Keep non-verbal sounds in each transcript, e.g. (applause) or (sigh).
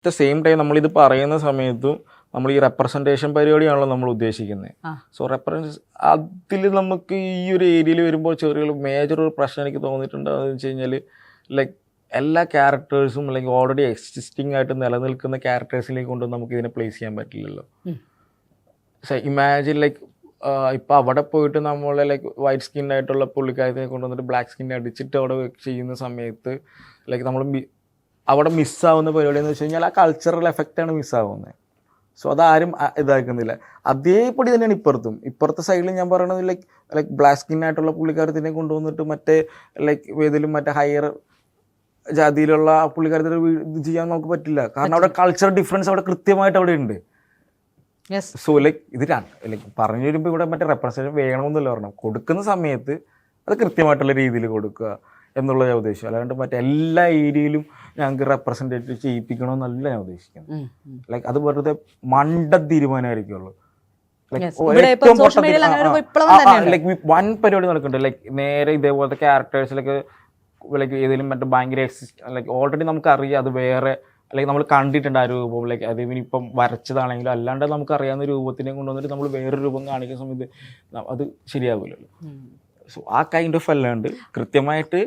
At same time നമ്മൾ ഇത് പറയുന്ന സമയത്തും നമ്മൾ ഈ റെപ്രസെന്റേഷൻ പരിപാടിയാണല്ലോ നമ്മൾ ഉദ്ദേശിക്കുന്നത്. സോ റെപ്രസെൻ അതിൽ നമുക്ക് ഈ ഒരു ഏരിയയിൽ വരുമ്പോൾ ചെറിയ മേജർ ഒരു പ്രശ്നം എനിക്ക് തോന്നിയിട്ടുണ്ട് അതെന്ന് വെച്ച് കഴിഞ്ഞാൽ ലൈക്ക് എല്ലാ ക്യാരക്ടേഴ്സും അല്ലെങ്കിൽ ഓൾറെഡി എക്സിസ്റ്റിംഗ് ആയിട്ട് നിലനിൽക്കുന്ന ക്യാരക്ടേഴ്സിലേക്ക് കൊണ്ട് നമുക്ക് ഇതിനെ പ്ലേസ് ചെയ്യാൻ പറ്റില്ലല്ലോ. ഇമാജിൻ ലൈക്ക് ഇപ്പം അവിടെ പോയിട്ട് നമ്മൾ ലൈക്ക് വൈറ്റ് സ്കിൻ ആയിട്ടുള്ള പുള്ളിക്കാരത്തിനെ കൊണ്ടുവന്നിട്ട് ബ്ലാക്ക് സ്കിൻ അടിച്ചിട്ട് അവിടെ ചെയ്യുന്ന സമയത്ത് ലൈക്ക് നമ്മൾ അവിടെ മിസ്സാവുന്ന പരിപാടി എന്ന് വെച്ച് കഴിഞ്ഞാൽ ആ കൾച്ചറൽ എഫക്റ്റാണ് മിസ്സാവുന്നത് സോ അതാരും ഇതാക്കുന്നില്ല. അതേപടി തന്നെയാണ് ഇപ്പുറത്തും. ഇപ്പുറത്തെ സൈഡിൽ ഞാൻ പറയണത് ലൈക്ക് ലൈക്ക് ബ്ലാക്ക് സ്കിൻ ആയിട്ടുള്ള പുള്ളിക്കാരത്തിനെ കൊണ്ടുവന്നിട്ട് മറ്റേ ലൈക്ക് ഏതെങ്കിലും മറ്റേ ഹയർ ജാതിയിലുള്ള ആ പുള്ളിക്കാരത്തിന് ചെയ്യാൻ നമുക്ക് പറ്റില്ല. കാരണം അവിടെ കൾച്ചർ ഡിഫറൻസ് അവിടെ കൃത്യമായിട്ട് അവിടെ ഉണ്ട്. സോ ലൈക്ക് ഇത് ലൈക്ക് പറഞ്ഞു വരുമ്പോൾ ഇവിടെ മറ്റേ റെപ്രസെന്റേഷൻ വേണമെന്നല്ല പറഞ്ഞു കൊടുക്കുന്ന സമയത്ത് അത് കൃത്യമായിട്ടുള്ള രീതിയിൽ കൊടുക്കുക. എന്നുള്ള ഞാൻ ഉദ്ദേശിച്ചു. അല്ലാണ്ട് മറ്റെല്ലാ ഏരിയയിലും ഞങ്ങൾക്ക് റെപ്രസെന്റേറ്റീവ് ചെയ്യിപ്പിക്കണമെന്നല്ല ഞാൻ ഉദ്ദേശിക്കുന്നത്. ലൈക്ക് അത് വെറുതെ മണ്ട തീരുമാനമായിരിക്കുള്ളൂ. ലൈക്ക് വൻ പരിപാടി നടക്കുന്നുണ്ട്. ലൈക്ക് നേരെ ഇതേപോലത്തെ ക്യാരക്ടേഴ്സിലൊക്കെ ലൈക്ക് ഏതെങ്കിലും മറ്റേ ഭയങ്കര എക്സിസ്റ്റ് ലൈക്ക് ഓൾറെഡി നമുക്ക് അറിയാം അത് വേറെ അല്ലെങ്കിൽ നമ്മൾ കണ്ടിട്ടുണ്ട് ആ രൂപം. ലൈക്ക് അത് ഇപ്പം വരച്ചതാണെങ്കിലും അല്ലാണ്ട് നമുക്ക് അറിയാവുന്ന രൂപത്തിനെ കൊണ്ടുവന്നിട്ട് നമ്മൾ വേറെ രൂപം കാണിക്കുന്ന സമയത്ത് അത് ശരിയാവില്ലല്ലോ. സോ ആ കൈൻഡ് ഓഫ് അല്ലാണ്ട് കൃത്യമായിട്ട്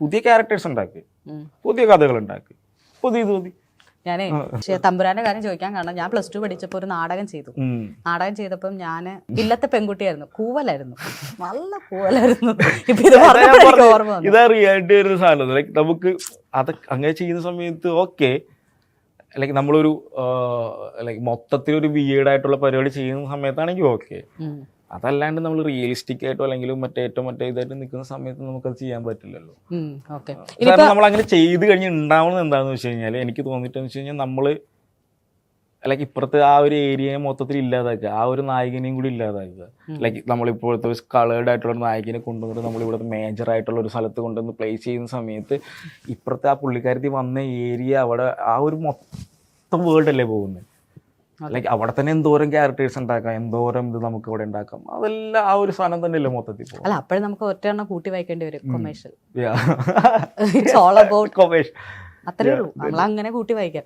പുതിയ ക്യാരക്ടേഴ്സ് ഉണ്ടാക്കി. പുതിയ കഥകൾ ഉണ്ടാക്കി. പുതിയ പുതിയ ഞാനേ പക്ഷേ തമ്പുരാന്റെ കാര്യം ചോദിക്കാൻ കാരണം ഞാൻ പ്ലസ് ടു പഠിച്ചപ്പോൾ ഒരു നാടകം ചെയ്തു. നാടകം ചെയ്തപ്പം ഞാൻ ഇല്ലത്തെ പെൺകുട്ടിയായിരുന്നു. കൂവലായിരുന്നു. നല്ല കൂവലായിരുന്നു. ഇത് റിയാലിറ്റി വരുന്ന സാധനം. ലൈക്ക് നമുക്ക് അത് അങ്ങനെ ചെയ്യുന്ന സമയത്ത് ഓക്കെ ലൈക്ക് നമ്മളൊരു ലൈക്ക് മൊത്തത്തിൽ ഒരു വിയേഡ് ആയിട്ടുള്ള പരിപാടി ചെയ്യുന്ന സമയത്താണെങ്കിൽ ഓക്കെ. അതല്ലാണ്ട് നമ്മൾ റിയലിസ്റ്റിക് ആയിട്ടോ അല്ലെങ്കിൽ മറ്റേ ഏറ്റവും മറ്റേ ഇതായിട്ട് നിൽക്കുന്ന സമയത്ത് നമുക്കത് ചെയ്യാൻ പറ്റില്ലല്ലോ. കാരണം നമ്മൾ അങ്ങനെ ചെയ്ത് കഴിഞ്ഞ് ഉണ്ടാവുന്നത് എന്താണെന്ന് വെച്ച് കഴിഞ്ഞാൽ എനിക്ക് തോന്നിയിട്ടെന്ന് വെച്ച് കഴിഞ്ഞാൽ നമ്മൾ ലൈക്ക് ഇപ്പുറത്തെ ആ ഒരു ഏരിയയെ മൊത്തത്തിൽ ഇല്ലാതാക്കുക. ആ ഒരു നായകനെയും കൂടി ഇല്ലാതാക്കുക. ലൈക്ക് നമ്മളിപ്പോഴത്തെ ഒരു കളേർഡ് ആയിട്ടുള്ള ഒരു നായകനെ കൊണ്ടുവന്നിട്ട് നമ്മൾ ഇവിടുത്തെ മേജർ ആയിട്ടുള്ള ഒരു സ്ഥലത്ത് കൊണ്ടുവന്ന് പ്ലേസ് ചെയ്യുന്ന സമയത്ത് ഇപ്പുറത്തെ ആ പുള്ളിക്കാരത്തിൽ വന്ന ഏരിയ അവിടെ ആ ഒരു മൊത്തം വേൾഡ് അല്ലേ പോകുന്നത്? ലൈക്ക് അവിടെ തന്നെ എന്തോരം ക്യാരക്ടേഴ്സ് ഉണ്ടാക്കാം എന്തോരം ഇത് നമുക്ക് ഇവിടെ ഉണ്ടാക്കാം അതെല്ലാം ആ ഒരു സാധനം തന്നെയല്ലേ മൊത്തത്തിൽ അല്ല അപ്പോഴും നമുക്ക് ഒറ്റ എണ്ണം കൂട്ടി വായിക്കേണ്ടി വരും commercial Yeah. It's all about Commercial. അത്രേ ഉള്ളൂ. നമ്മൾ അങ്ങനെ കൂട്ടി വായിക്കാം.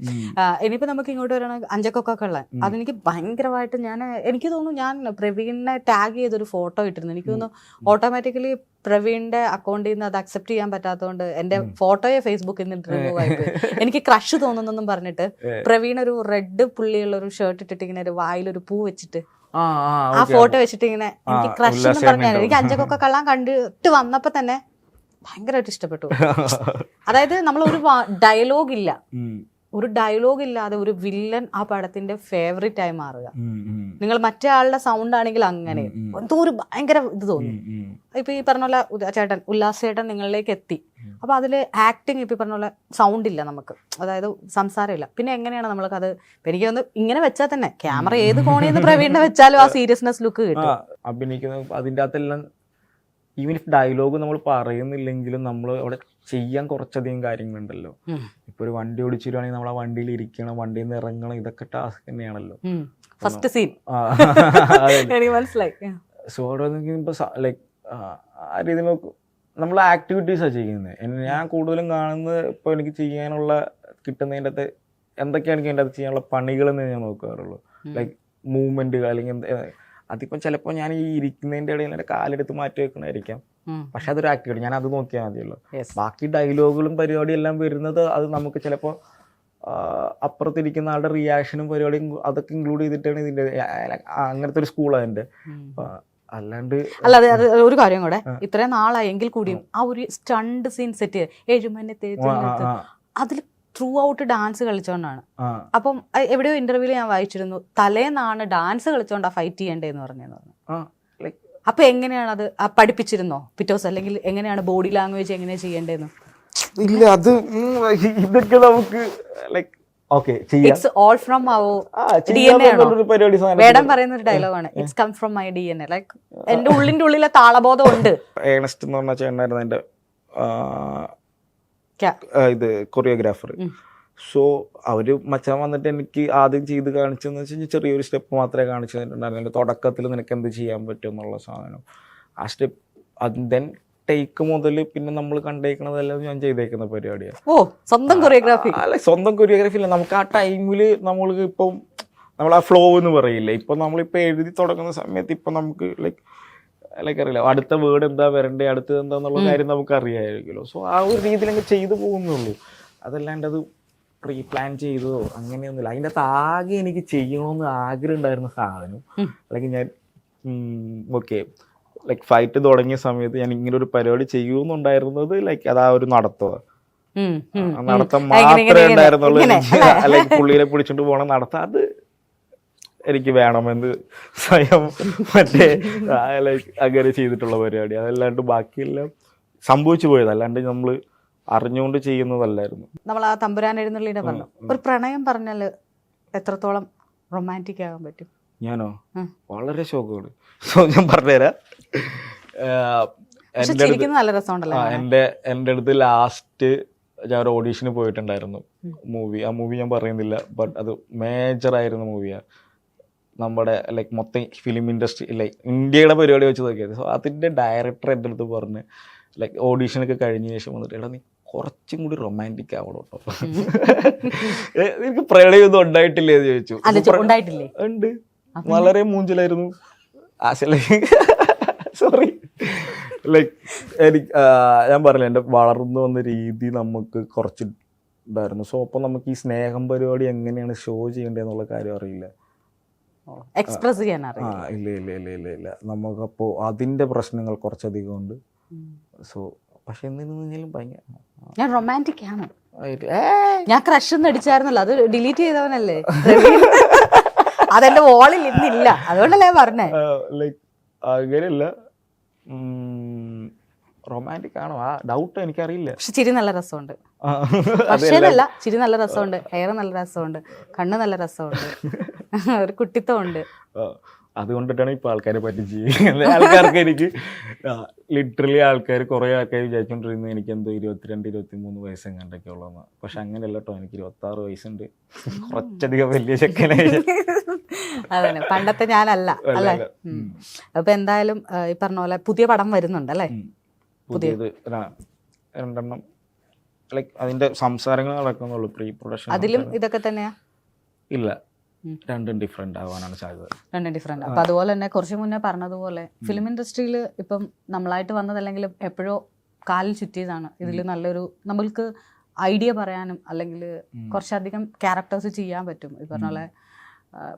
ഇനിയിപ്പോ നമുക്ക് ഇങ്ങോട്ട് വരണ അഞ്ചക്കൊക്കെ ഉള്ള. അതെനിക്ക് ഭയങ്കരമായിട്ട് ഞാൻ എനിക്ക് തോന്നുന്നു ഞാൻ പ്രവീണിനെ ടാഗ് ചെയ്തൊരു ഫോട്ടോ ഇട്ടിരുന്നു. എനിക്ക് തോന്നുന്നു ഓട്ടോമാറ്റിക്കലി പ്രവീണിന്റെ അക്കൗണ്ടിൽ നിന്ന് അത് അക്സെപ്റ്റ് ചെയ്യാൻ പറ്റാത്തതുകൊണ്ട് എന്റെ ഫോട്ടോയെ ഫേസ്ബുക്കിൽ നിന്ന് റിമൂവ് ആയിപ്പോയി എനിക്ക് ക്രഷ് തോന്നുന്നെന്നും പറഞ്ഞിട്ട് പ്രവീൺ ഒരു റെഡ് പുള്ളിയുള്ള ഒരു ഷർട്ട് ഇട്ടിട്ട് ഇങ്ങനെ ഒരു വായിലൊരു പൂ വെച്ചിട്ട് ആ ഫോട്ടോ വെച്ചിട്ട് ഇങ്ങനെ എനിക്ക് ക്രഷ് എന്ന് പറഞ്ഞാൽ എനിക്ക് അഞ്ചക്കൊക്കെ കള്ളാൻ കണ്ടിട്ട് വന്നപ്പോ തന്നെ ഭയങ്കരമായിട്ട് ഇഷ്ടപ്പെട്ടു. അതായത് നമ്മൾ ഒരു ഡയലോഗ് ഇല്ല ഒരു ഡയലോഗ് ഇല്ലാതെ ഒരു വില്ലൻ ആ പടത്തിന്റെ ഫേവറേറ്റ് ആയി മാറുക. നിങ്ങൾ മറ്റേ ആളുടെ സൗണ്ട് ആണെങ്കിൽ അങ്ങനെ. എന്തോ ഒരു ഭയങ്കര ഇത് തോന്നും. ഇപ്പൊ ഈ പറഞ്ഞ പോലെ ചേട്ടൻ ഉല്ലാസ് ചേട്ടൻ നിങ്ങളിലേക്ക് എത്തി. അപ്പൊ അതിൽ ആക്ടിങ് ഇപ്പൊ പറഞ്ഞ പോലെ സൗണ്ട് ഇല്ല നമുക്ക്. അതായത് സംസാരമില്ല പിന്നെ എങ്ങനെയാണ് നമ്മൾക്ക് അത് എനിക്ക് ഒന്ന് ഇങ്ങനെ വെച്ചാൽ തന്നെ. ക്യാമറ ഏത് കോണിൽ നിന്ന് പ്രവീണിനെ വെച്ചാലും ആ (laughs) സീരിയസ്നെസ് ലുക്ക് കിട്ടും. അഭിനയിക്കുന്ന അതിന്റെ അകത്തെല്ലാം ഈവൻ ഇഫ് ഡയലോഗ് നമ്മൾ പറയുന്നില്ലെങ്കിലും നമ്മൾ അവിടെ ചെയ്യാൻ കുറച്ചധികം കാര്യങ്ങളുണ്ടല്ലോ. ഇപ്പൊ ഒരു വണ്ടി ഓടിച്ചിരുവാണെങ്കിൽ നമ്മൾ ആ വണ്ടിയിൽ ഇരിക്കണം വണ്ടിയിൽ നിന്ന് ഇറങ്ങണം ഇതൊക്കെ ടാസ്ക് തന്നെയാണല്ലോ. ഫസ്റ്റ് (laughs) സീൻ മനസ്സിലായി. സോ അവിടെ ലൈക്ക് ആ രീതിയിൽ നമ്മൾ ആക്ടിവിറ്റീസാണ് ചെയ്യുന്നത്. ഞാൻ കൂടുതലും കാണുന്നത് ഇപ്പോൾ എനിക്ക് ചെയ്യാനുള്ള കിട്ടുന്നതിന്റെ അകത്ത് എന്തൊക്കെയാണ് എനിക്ക് അതിന്റെ അകത്ത് ചെയ്യാനുള്ള പണികളെന്ന് ഞാൻ നോക്കാറുള്ളൂ. ലൈക്ക് മൂവ്മെന്റ് അല്ലെങ്കിൽ അതിപ്പം ചിലപ്പോൾ ഞാൻ ഈ ഇരിക്കുന്നതിന്റെ ഇടയിൽ എന്റെ കാലെടുത്ത് മാറ്റി വെക്കണമായിരിക്കാം പക്ഷെ അതൊരു ആക്ടിവിറ്റി ഞാൻ അത് നോക്കിയാൽ മതിയല്ലോ. ബാക്കി ഡയലോഗുകളും പരിപാടിയും എല്ലാം വരുന്നത് അത് നമുക്ക് ചിലപ്പോൾ അപ്പുറത്തിരിക്കുന്ന ആളുടെ റിയാക്ഷനും പരിപാടിയും അതൊക്കെ ഇൻക്ലൂഡ് ചെയ്തിട്ടാണ് ഇതിന്റെ അങ്ങനത്തെ ഒരു സ്കൂളാണ് എന്റെ അല്ലാണ്ട് അല്ല അത് ഒരു കാര്യം കൂടെ. ഇത്രയും നാളായെങ്കിൽ കൂടിയും ആ ഒരു സ്റ്റണ്ട് സീൻ സെറ്റ് ആ, അതിൽ ത്രൂ ഔട്ട് ഡാൻസ് കളിച്ചോണ്ടാണ്. അപ്പം എവിടെയോ ഇന്റർവ്യൂൽ ഞാൻ വായിച്ചിരുന്നു തലേന്നാണ് ഡാൻസ് കളിച്ചോണ്ടാ ഫൈറ്റ് ചെയ്യേണ്ടതെന്ന് പറഞ്ഞെന്ന് പറഞ്ഞു. അപ്പൊ എങ്ങനെയാണ് അത് പഠിപ്പിച്ചിരുന്നോ? പിറ്റോസ് അല്ലെങ്കിൽ എങ്ങനെയാണ് ബോഡി ലാംഗ്വേജ് എങ്ങനെയാ ചെയ്യേണ്ടതെന്ന് ഇല്ല അത് ഇതൊക്കെ നമുക്ക് ലൈക്ക് ഇറ്റ്സ് ഓൾ ഫ്രം വേടം പറയുന്ന ഒരു ഡയലോഗാണ് it's come from my D N A like എന്റെ ഉള്ളിന്റെ ഉള്ളിലെ താളബോധം ഉണ്ട്. ഏണസ്റ്റ് എന്ന് പറഞ്ഞ ചേട്ടനായിരുന്നു ഇത് കൊറിയോഗ്രാഫർ. സോ അവർ മച്ചാൻ വന്നിട്ട് എനിക്ക് ആദ്യം ചെയ്ത് കാണിച്ചെന്ന് വെച്ച് കഴിഞ്ഞാൽ ചെറിയൊരു സ്റ്റെപ്പ് മാത്രമേ കാണിച്ചു തന്നിട്ടുണ്ടായിരുന്നുള്ളൂ. തുടക്കത്തിൽ നിനക്ക് എന്ത് ചെയ്യാൻ പറ്റും എന്നുള്ള സാധനം. ആ സ്റ്റെപ്പ് ദെൻ ടേക്ക് മുതൽ പിന്നെ നമ്മൾ കണ്ടേക്കണതെല്ലാം ഞാൻ ചെയ്തേക്കുന്ന പരിപാടിയാണ് ഓ സ്വന്തം കൊറിയോഗ്രാഫി. അല്ല സ്വന്തം കൊറിയോഗ്രാഫി ഇല്ല നമുക്ക് ആ ടൈമിൽ നമ്മൾ ഇപ്പം നമ്മൾ ആ ഫ്ലോ എന്ന് പറയില്ലേ? ഇപ്പം നമ്മളിപ്പോൾ എഴുതി തുടങ്ങുന്ന സമയത്ത് ഇപ്പം നമുക്ക് ലൈക്ക് ലൈക്ക് അറിയില്ല. അടുത്ത വേർഡ് എന്താ വരണ്ടേ അടുത്തത് എന്താന്നുള്ള കാര്യം നമുക്ക് അറിയാമായിരിക്കുമല്ലോ സോ ആ ഒരു രീതിയിൽ അങ്ങ് ചെയ്തു പോകുന്നുള്ളൂ. അതല്ലാണ്ട് അത് പ്രീ പ്ലാൻ ചെയ്തതോ അങ്ങനെയൊന്നുമില്ല. അതിന്റെ അകത്ത് ആകെ എനിക്ക് ചെയ്യണമെന്ന് ആഗ്രഹം ഉണ്ടായിരുന്ന സാധനം അല്ലെങ്കിൽ ഞാൻ ഓക്കെ ലൈക്ക് ഫൈറ്റ് തുടങ്ങിയ സമയത്ത് ഞാൻ ഇങ്ങനെ ഒരു പരിപാടി ചെയ്യുമെന്നുണ്ടായിരുന്നത് ലൈക്ക് അത് ആ ഒരു നടത്തുക. നടത്തം മാത്രമേ. ഉണ്ടായിരുന്നുള്ളൂ. അല്ലെങ്കിൽ പുള്ളിയെ പിടിച്ചോണ്ട് പോകണം നടത്താം. അത് എനിക്ക് വേണമെന്ന് സ്വയം മറ്റേ ലൈക്ക് അങ്ങനെ ചെയ്തിട്ടുള്ള പരിപാടി. അതല്ലാണ്ട് ബാക്കിയെല്ലാം സംഭവിച്ചു പോയത്. അല്ലാണ്ട് നമ്മൾ അറിഞ്ഞുകൊണ്ട് ചെയ്യുന്നതല്ലായിരുന്നു. നമ്മൾ ആ തമ്പുരാൻ എഴുന്നള്ളിയുടെ പറഞ്ഞു ഒരു പ്രണയം പറഞ്ഞാൽ എത്രത്തോളം റൊമാന്റിക് ആകാൻ പറ്റും? ഞാനോ? വളരെ ശോകമാണ്. സോ ഞാൻ പറഞ്ഞുതരാം. എന്റെ എന്റെ അടുത്ത് ലാസ്റ്റ് ഞാൻ ഒരു ഓഡീഷന് പോയിട്ടുണ്ടായിരുന്നു മൂവി ആ മൂവി ഞാൻ പറയുന്നില്ല ബട്ട് അത് മേജർ ആയിരുന്ന മൂവിയാണ് നമ്മുടെ ലൈക്ക് മൊത്തം ഫിലിം ഇൻഡസ്ട്രി ലൈക്ക് ഇന്ത്യയുടെ പരിപാടി വെച്ച് നോക്കിയത് സോ അതിന്റെ ഡയറക്ടർ എന്റെ അടുത്ത് പറഞ്ഞ് ലൈക്ക് ഓഡീഷനൊക്കെ കഴിഞ്ഞ ശേഷം വന്നിട്ട് എടാ നീ കുറച്ചും കൂടി റൊമാന്റിക് ആവണം കേട്ടോ (laughs) നിനക്ക് പ്രണയമൊന്നും ഉണ്ടായിട്ടില്ലേ എന്ന് ചോദിച്ചു. ഉണ്ട്. വളരെ മൂഞ്ചിലായിരുന്നു. മൂഞ്ചലായിരുന്നു സോറി ലൈക്ക് (laughs) എനിക്ക് ഞാൻ പറഞ്ഞില്ല എന്റെ വളർന്നു വന്ന രീതി നമുക്ക് കുറച്ച് ഉണ്ടായിരുന്നു സോ അപ്പോൾ നമുക്ക് ഈ സ്നേഹം പരിപാടി എങ്ങനെയാണ് ഷോ ചെയ്യേണ്ടതെന്നുള്ള കാര്യം അറിയില്ല. എക്സ്പ്രസ് ചെയ്യാൻ ആ ഇല്ല ഇല്ല ഇല്ല ഇല്ല ഇല്ല. നമുക്കപ്പോൾ അതിന്റെ പ്രശ്നങ്ങൾ കുറച്ചധികം ഉണ്ട് സോ പക്ഷെ കഴിഞ്ഞാലും ഭയങ്കര ഞാൻ റൊമാന്റിക് ആണ്. ഞാൻ ക്രഷ് എന്ന് അടിച്ചായിരുന്നല്ലോ. അത് ഡിലീറ്റ് ചെയ്തവനല്ലേ? (laughs) അതെന്റെ വോളിൽ ഇന്നില്ല. അതുകൊണ്ടല്ലേ പറഞ്ഞേ. ലൈക്ക് അങ്ങനെയല്ല. റൊമാന്റിക് ആണോ? ആ ഡൗട്ട് എനിക്കറിയില്ല. പക്ഷെ ചിരി നല്ല രസമുണ്ട്. പക്ഷേ അല്ല ചിരി നല്ല രസമുണ്ട്. ഹെയർ നല്ല രസമുണ്ട്. കണ്ണ് നല്ല രസമുണ്ട്. (laughs) (laughs) ഒരു കുട്ടിത്തമുണ്ട് അതുകൊണ്ടിട്ടാണ് ഇപ്പൊ ആൾക്കാരെ പറ്റി പറ്റിച്ച് ആൾക്കാർക്ക് എനിക്ക് ലിറ്ററലി ആൾക്കാർ കുറെ ആൾക്കാർ വിചാരിച്ചോണ്ടിരുന്നത് എനിക്ക് എന്തോ ഇരുപത്തിരണ്ട് ഇരുപത്തി മൂന്ന് വയസ്സ് എങ്ങാണ്ടൊക്കെ ഉള്ളതെന്ന് പക്ഷെ അങ്ങനെയല്ല കേട്ടോ എനിക്ക് ഇരുപത്തി ആറ് വയസ്സുണ്ട്. കുറച്ചധികം വലിയ ചെക്കനായി. അതന്നെ. പണ്ടത്തെ ഞാനല്ല അല്ലേ. അപ്പൊ എന്തായാലും ഈ പറഞ്ഞ പോലെ പുതിയ പടം വരുന്നുണ്ട് അല്ലേ? പുതിയത് രണ്ടെണ്ണം ലൈക്ക് അതിന്റെ സംസാരങ്ങൾ നടക്കുന്നുള്ളൂ പ്രീ പ്രൊഡക്ഷൻ അതിലും ഇതൊക്കെ തന്നെയാ? ഇല്ല. രണ്ടും ഡിഫറെന്റ് ആവാനാണ് സാധ്യത. രണ്ടും ഡിഫറെന്റ് അപ്പൊ അതുപോലെ തന്നെ കുറച്ച് മുന്നേ പറഞ്ഞതുപോലെ ഫിലിം ഇൻഡസ്ട്രിയിൽ ഇപ്പം നമ്മളായിട്ട് വന്നതല്ലെങ്കിൽ എപ്പോഴോ കാലിൽ ചുറ്റിയതാണ്. ഇതിൽ നല്ലൊരു നമ്മൾക്ക് ഐഡിയ പറയാനും അല്ലെങ്കിൽ കുറച്ചധികം ക്യാരക്ടേഴ്സ് ചെയ്യാൻ പറ്റും. ഈ പറഞ്ഞ പോലെ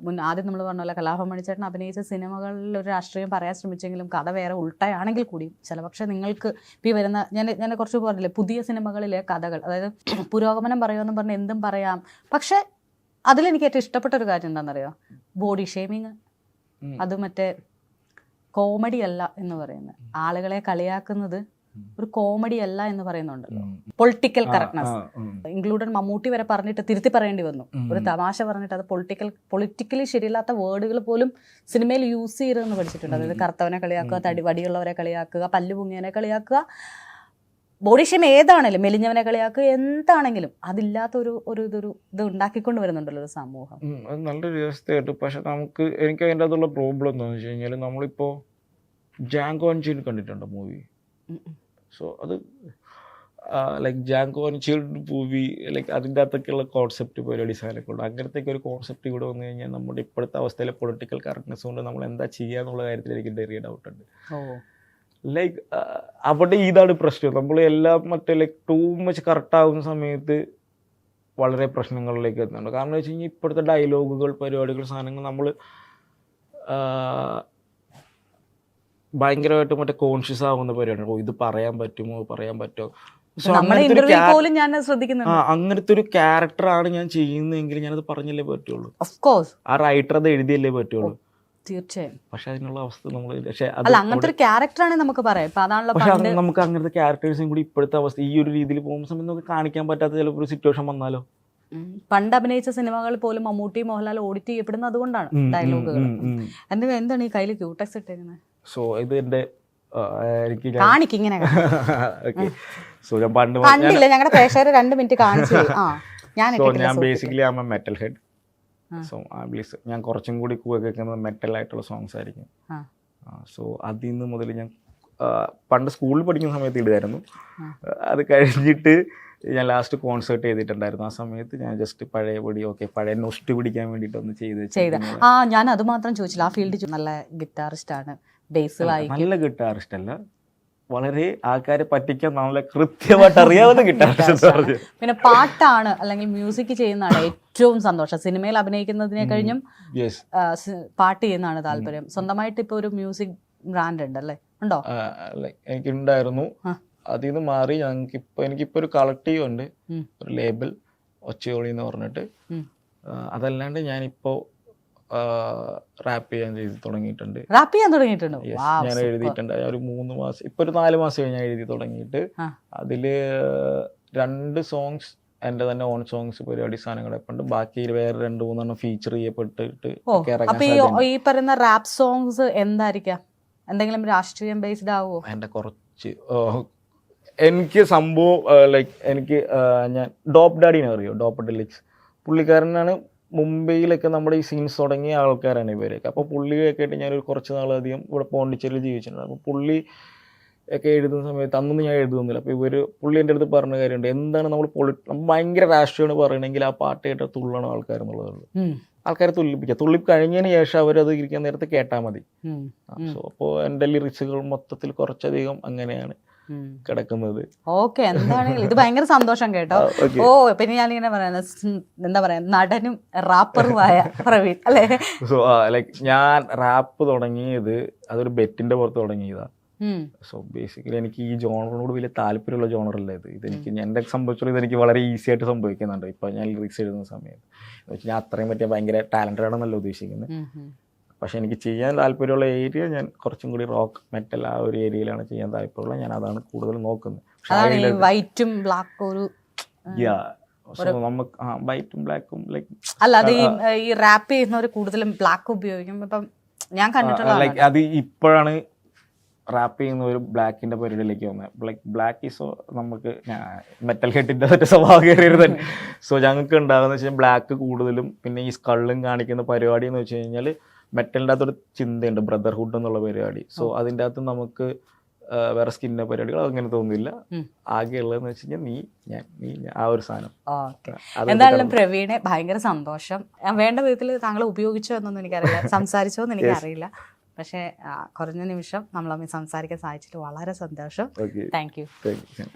മുൻ ആദ്യം നമ്മൾ പറഞ്ഞ പോലെ കലാഭം മണിച്ചേട്ടൻ അഭിനയിച്ച സിനിമകളിൽ ഒരു രാഷ്ട്രീയം പറയാൻ ശ്രമിച്ചെങ്കിലും കഥ വേറെ ഉൾട്ടയാണെങ്കിൽ കൂടിയും ചില പക്ഷേ നിങ്ങൾക്ക് ഇപ്പം ഈ വരുന്ന ഞാൻ ഞാൻ കുറച്ച് പറഞ്ഞില്ലേ പുതിയ സിനിമകളിലെ കഥകൾ. അതായത് (clears throat) പുരോഗമനം പറയുമെന്ന് പറഞ്ഞ് എന്തും പറയാം. പക്ഷെ അതിലെനിക്ക് ഏറ്റവും ഇഷ്ടപ്പെട്ട ഒരു കാര്യം എന്താണെന്നറിയോ ബോഡി ഷേമിങ്. അത് മറ്റേ കോമഡി അല്ല എന്ന് പറയുന്നത്. ആളുകളെ കളിയാക്കുന്നത് ഒരു കോമഡി അല്ല എന്ന് പറയുന്നുണ്ടല്ലോ. Political correctness include included Mammootty വരെ പറഞ്ഞിട്ട് തിരുത്തി പറയേണ്ടി വന്നു. ഒരു തമാശ പറഞ്ഞിട്ട് അത് പൊളിറ്റിക്കൽ പൊളിറ്റിക്കലി ശരിയില്ലാത്ത വേർഡുകൾ പോലും സിനിമയിൽ യൂസ് ചെയ്യരുതെന്ന് പഠിച്ചിട്ടുണ്ട്. അതായത് കറുത്തവനെ കളിയാക്കുക തടി വടിയുള്ളവരെ കളിയാക്കുക പല്ല് പൊങ്ങിയവനെ കളിയാക്കുക ബോഡി ഷേം ഏതാണെങ്കിലും മെലിഞ്ഞവനെ കളിയാക്കുക എന്താണെങ്കിലും അതില്ലാത്ത ഒരു ഒരു ഇതൊരു ഇത് ഉണ്ടാക്കിക്കൊണ്ട് വരുന്നുണ്ടല്ലോ ഒരു സമൂഹം. അത് നല്ലൊരു വ്യവസ്ഥയായിട്ട്. പക്ഷെ നമുക്ക് എനിക്ക് അതിന്റെ അകത്തുള്ള പ്രോബ്ലം എന്താണെന്ന് വെച്ച് കഴിഞ്ഞാൽ നമ്മളിപ്പോൾ ജാങ്കോ അൻചീൽ കണ്ടിട്ടുണ്ടോ മൂവി. സോ അത് like Django Unchained movie like അതിന്റെ അകത്തൊക്കെയുള്ള കോൺസെപ്റ്റ് പരിപാടി സാധനമൊക്കെ ഉണ്ട്. അങ്ങനത്തെ ഒരു കോൺസെപ്റ്റ് ഇവിടെ വന്നു കഴിഞ്ഞാൽ നമ്മുടെ ഇപ്പോഴത്തെ അവസ്ഥയിലെ പൊളിറ്റിക്കൽ കറക്റ്റ്നെസ് കൊണ്ട് നമ്മൾ എന്താ ചെയ്യുക എന്നുള്ള കാര്യത്തിൽ എനിക്ക് ഡെറിയ ഡൗട്ട് ഉണ്ട്. ഓ. ലൈക്ക് അവിടെ ഇതാണ് പ്രശ്നം. നമ്മൾ എല്ലാം മറ്റേ ലൈക്ക് ടൂ മച്ച് കറക്റ്റ് സമയത്ത് വളരെ പ്രശ്നങ്ങളിലേക്ക് എത്തുന്നുണ്ട്. കാരണം വെച്ച് കഴിഞ്ഞാൽ ഇപ്പോഴത്തെ ഡയലോഗുകൾ പരിപാടികൾ സാധനങ്ങൾ നമ്മൾ ഭയങ്കരമായിട്ട് മറ്റേ കോൺഷ്യസ് ആവുന്ന പരിപാടിയാണ്. ഓ ഇത് പറയാൻ പറ്റുമോ? പറയാൻ പറ്റുമോ അങ്ങനത്തെ ഒരു ക്യാരക്ടറാണ് ഞാൻ ചെയ്യുന്നതെങ്കിൽ ഞാനത് പറഞ്ഞല്ലേ പറ്റുള്ളൂ. ആ റൈറ്റർ അത് എഴുതിയല്ലേ പറ്റുള്ളൂ. തീർച്ചയായും. പക്ഷെ അതിനുള്ള അവസ്ഥ നമ്മൾ പക്ഷേ അല്ല അങ്ങനത്തെ ഒരു ക്യാരക്ടറാണ് നമുക്ക് പറയാം. ഇപ്പൊ അതാണല്ലോ പക്ഷെ പണ്ട് നമുക്ക് അങ്ങനത്തെ ക്യാരക്ടേഴ്സും കൂടി ഇപ്പോഴത്തെ അവസ്ഥ ഈ ഒരു രീതിയിൽ പോകുന്ന സമയത്ത് നമുക്ക് കാണിക്കാൻ പറ്റാത്ത ചിലപ്പോൾ ഒരു സിറ്റുവേഷൻ വന്നാലോ? പണ്ട് അഭിനയിച്ച സിനിമകൾ പോലും മമ്മൂട്ടി മോഹൻലാൽ ഓഡിറ്റ് ചെയ്യപ്പെടുന്നത് അതുകൊണ്ടാണ് ഡയലോഗുകൾ എന്റെ എന്താണ് ഈ കയ്യിൽ ക്യൂട്ടക്സ് ഇട്ടേക്കുന്നത് സോ ഇത് എന്റെ എനിക്ക് (laughs) സോ ഞാൻ പണ്ട് കണ്ടില്ല ഞങ്ങളുടെ പ്രേക്ഷകർ രണ്ട് മിനിറ്റ് കാണിച്ചു ഞാൻ basically am a metal head. So ആ പ്ലീസ് ഞാൻ കുറച്ചും കൂടി കൂടെ കേൾക്കുന്നത് മെറ്റൽ ആയിട്ടുള്ള സോങ്സ് ആയിരിക്കും. സോ അതിൽ നിന്ന് മുതൽ ഞാൻ പണ്ട് സ്കൂളിൽ പഠിക്കുന്ന സമയത്ത് ഇടുമായിരുന്നു. അത് കഴിഞ്ഞിട്ട് ഞാൻ ലാസ്റ്റ് കോൺസേർട്ട് ചെയ്തിട്ടുണ്ടായിരുന്നു. ആ സമയത്ത് ഞാൻ ജസ്റ്റ് പഴയ പൊടി ഓക്കെ പഴയ നൊസ്റ്റ് പിടിക്കാൻ വേണ്ടിയിട്ട് ഒന്ന് ചെയ്ത് ചെയ്ത. ആ ഞാൻ അത് മാത്രം ചോദിച്ചില്ല. ആ ഫീൽഡ് നല്ല ഗിറ്റാറിസ്റ്റ് ആണ്. ബേസ് നല്ല ഗിറ്റാറിസ്റ്റ് അല്ല. വളരെ ആൾക്കാരെ പറ്റിക്കാൻ നല്ല കൃത്യമായിട്ട് (laughs) അറിയാവുന്ന കിട്ടാറുണ്ട് പിന്നെ പാട്ടാണ് അല്ലെങ്കിൽ മ്യൂസിക് ചെയ്യുന്നതാണ് ഏറ്റവും സന്തോഷം. സിനിമയിൽ അഭിനയിക്കുന്നതിനെ കഴിഞ്ഞും പാട്ട് ചെയ്യുന്നതാണ് താല്പര്യം. സ്വന്തമായിട്ട് ഇപ്പൊ ഒരു മ്യൂസിക് ബ്രാൻഡ് ഉണ്ട്? അല്ലേ ഉണ്ടോ എനിക്കുണ്ടായിരുന്നു. അതിൽ നിന്ന് മാറി ഞങ്ങൾക്ക് ഇപ്പൊ എനിക്കിപ്പോ ഒരു കളക്റ്റീവ് ഉണ്ട്. ഒരു ലേബിൾ ഒച്ചയോളി എന്ന് പറഞ്ഞിട്ട്. അതല്ലാണ്ട് ഞാനിപ്പോ റാപ്പ് ചെയ്യാൻ ചെയ്ത് തുടങ്ങിയിട്ടുണ്ട്. റാപ്പ് ചെയ്യാൻ തുടങ്ങിയിട്ടുണ്ടോ? ഞാൻ എഴുതിയിട്ടുണ്ട്. ഒരു മൂന്ന് മാസം ഇപ്പൊ ഒരു നാല് മാസം ഞാൻ എഴുതി തുടങ്ങിയിട്ട്. അതിൽ രണ്ട് സോങ്സ് എന്റെ തന്നെ ഓൺ സോങ്സ് പരിപാടി സാധനങ്ങളൊക്കെ ഉണ്ട്. ബാക്കി വേറെ രണ്ട് മൂന്നെണ്ണം ഫീച്ചർ ചെയ്യപ്പെട്ടിട്ട് ഈ പറയുന്ന റാപ്പ് സോങ്സ് എന്തായിരിക്കാം? എന്തെങ്കിലും രാഷ്ട്രീയം ബേസ്ഡ് ആവോ? എന്റെ കുറച്ച് എനിക്ക് സംഭവം ലൈക്ക് എനിക്ക് ഞാൻ ഡോപ്പ് ഡാഡിനെ അറിയോ? ഡോപ്പ് ഡെലിക്സ് പുള്ളിക്കാരനാണ് മുംബൈയിലൊക്കെ നമ്മുടെ ഈ സീൻസ് തുടങ്ങിയ ആൾക്കാരാണ് ഇവരൊക്കെ. അപ്പോൾ പുള്ളിയൊക്കെ ആയിട്ട് ഞാനൊരു കുറച്ച് നാളധികം ഇവിടെ പോണ്ടിച്ചേരിയിൽ ജീവിച്ചിട്ടുണ്ട്. അപ്പോൾ പുള്ളി ഒക്കെ എഴുതുന്ന സമയത്ത് അന്നൊന്നും ഞാൻ എഴുതുന്നില്ല. അപ്പോൾ ഇവർ പുള്ളി എന്റെ അടുത്ത് പറഞ്ഞ കാര്യമുണ്ട്. എന്താണ് നമ്മൾ പൊളി നമ്മൾ ഭയങ്കര രാഷ്ട്രീയമാണ് പറയണമെങ്കിൽ ആ പാട്ട് കേട്ട തുള്ളണം ആൾക്കാർ എന്നുള്ളതുള്ളൂ ആൾക്കാരെ തുള്ളിപ്പിക്കുക തുള്ളി കഴിഞ്ഞതിന് ശേഷം അവരത് ഇരിക്കാൻ നേരത്തെ കേട്ടാൽ മതി. സോ അപ്പോൾ എന്റെ ലിറിക്സുകൾ മൊത്തത്തിൽ കുറച്ചധികം അങ്ങനെയാണ്. കിടക്കുന്നത്. ഓക്കെ എന്താണെങ്കിലും ഇത് ഭയങ്കര സന്തോഷം കേട്ടോ. ഓ പിന്നെ ഞാൻ ഇങ്ങനെ പറയുന്നത് എന്താ പറയാ നടനും റാപ്പറുമായ പ്രവീൺ അല്ലേ? സോ ലൈക് ഞാൻ റാപ്പ് തുടങ്ങിയത് അതൊരു ബെറ്റിന്റെ പുറത്ത് തുടങ്ങിയതാ. സോ ബേസിക്കലി എനിക്ക് ഈ ജോണറിനോട് വലിയ താല്പര്യമുള്ള ജോണറല്ല ഇത്. ഇതെനിക്ക് എനിക്ക് എന്റെ സംബന്ധിച്ചുള്ള ഇതെനിക്ക് വളരെ ഈസി ആയിട്ട് സംഭവിക്കുന്നുണ്ട്. ഇപ്പൊ ഞാൻ ലിറിക്സ് എഴുതുന്ന സമയത്ത് എന്ന് വെച്ചാൽ ഞാൻ അത്രയും പറ്റിയ ഭയങ്കര ടാലന്റഡ് ആണെന്നല്ല ഉദ്ദേശിക്കുന്നത്. പക്ഷെ എനിക്ക് ചെയ്യാൻ താല്പര്യമുള്ള ഏരിയ ഞാൻ കുറച്ചും കൂടി റോക്ക് മെറ്റൽ ആ ഒരു ഏരിയയിലാണ് ചെയ്യാൻ താല്പര്യമുള്ളത്. ഞാൻ അതാണ് കൂടുതൽ നോക്കുന്നത്. വൈറ്റും ബ്ലാക്കും ഒരു നമുക്ക് വൈറ്റും ബ്ലാക്കും ലൈക്ക് ഈ ഈ റാപ്പ് ചെയ്യുന്നവർ കൂടുതലും ബ്ലാക്ക് ഉപയോഗിക്കും. ഇപ്പം ഞാൻ കണ്ടിട്ടുള്ള ലൈക്ക് അത് ഇപ്പോഴാണ് റാപ്പ് ചെയ്യുന്ന ഒരു ബ്ലാക്കിന്റെ പരിപാടിയിലേക്ക് വന്നത്. ലൈക്ക് ബ്ലാക്ക് ഈസ് നമുക്ക് മെറ്റൽ ഹെഡിന്റെ മറ്റേ സ്വഭാവം കയറിയത് തന്നെ. (laughs) സോ ഞങ്ങൾക്ക് ഉണ്ടാകുന്ന വെച്ചാൽ ബ്ലാക്ക് കൂടുതലും പിന്നെ ഈ സ്കള്ളും കാണിക്കുന്ന പരിപാടി എന്ന് വെച്ച് കഴിഞ്ഞാൽ മെറ്റലിന്റെ അകത്തൊരു ചിന്തയുണ്ട് ബ്രദർഹുഡ് എന്നുള്ള പരിപാടി. സോ അതിന്റെ അകത്ത് നമുക്ക് വേറെ സ്കിന്നിന്റെ പരിപാടികൾ അങ്ങനെ തോന്നുന്നില്ല. ആകെ ഉള്ളതെന്ന് വെച്ച് കഴിഞ്ഞാൽ നീ ഞാൻ നീ ആ ഒരു സാധനം. എന്തായാലും പ്രവീണെ ഭയങ്കര സന്തോഷം. വേണ്ട വിധത്തിൽ താങ്കൾ ഉപയോഗിച്ചോ എന്നൊന്നും എനിക്കറിയില്ല. (laughs) സംസാരിച്ചോ എന്ന് എനിക്കറിയില്ല. പക്ഷേ കുറഞ്ഞ നിമിഷം നമ്മൾ തമ്മിൽ സംസാരിക്കാൻ സാധിച്ചിട്ട് വളരെ സന്തോഷം. Okay thank you thank you